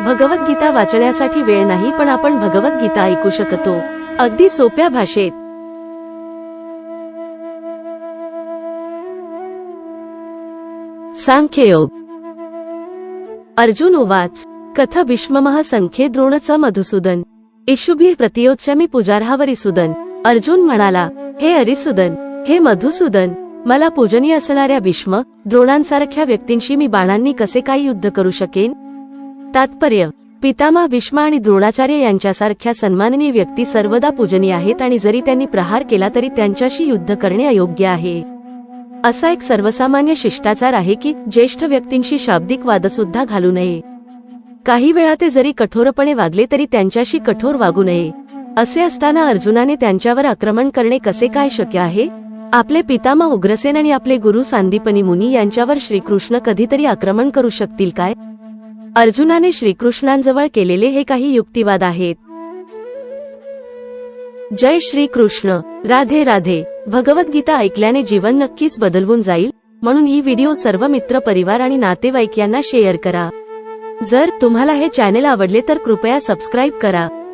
भगवद्गीता वाचण्यासाठी वेळ नाही पण आपण भगवद्गीता ऐकू शकतो. अगदी सोप्या भाषेत. सांख्ययोग. अर्जुन उवाच. कथ भीष्ममः संख्ये द्रोणच मधुसूदन. इशुभी प्रतियोत्स्यामी पुजारहावरी सुदन. अर्जुन म्हणाला हे अरिसुदन हे मधुसूदन मला पूजनीय असणाऱ्या भीष्म द्रोणांसारख्या व्यक्तींशी मी बाणांनी कसे काय युद्ध करू शकेन? तात्पर्य पितामा भीष्म आणि द्रोणाचार्य यांच्यासारख्या सन्माननीय व्यक्ती सर्वदा पूजनीय आहेत आणि जरी त्यांनी प्रहार केला तरी त्यांच्याशी युद्ध करणे अयोग्य आहे. असा एक सर्वसामान्य शिष्टाचार आहे की ज्येष्ठ व्यक्तींशी शाब्दिक वादसुद्धा घालू नये. काही वेळा ते जरी कठोरपणे वागले तरी त्यांच्याशी कठोर वागू नये. असे असताना अर्जुनाने त्यांच्यावर आक्रमण करणे कसे काय शक्य आहे? आपले पितामा उग्रसेन आणि आपले गुरु सांदीपनी मुनी यांच्यावर श्रीकृष्ण कधीतरी आक्रमण करू शकतील काय? अर्जुनाने श्रीकृष्णांजवळ केलेले हे काही युक्तिवाद आहेत. जय श्री कृष्ण राधे राधे. भगवद्गीता ऐकल्याने जीवन नक्कीच बदलवून जाईल म्हणून ही व्हिडिओ सर्व मित्र परिवार आणि नातेवाईक यांना शेअर करा. जर तुम्हाला हे चॅनेल आवडले तर कृपया सबस्क्राईब करा.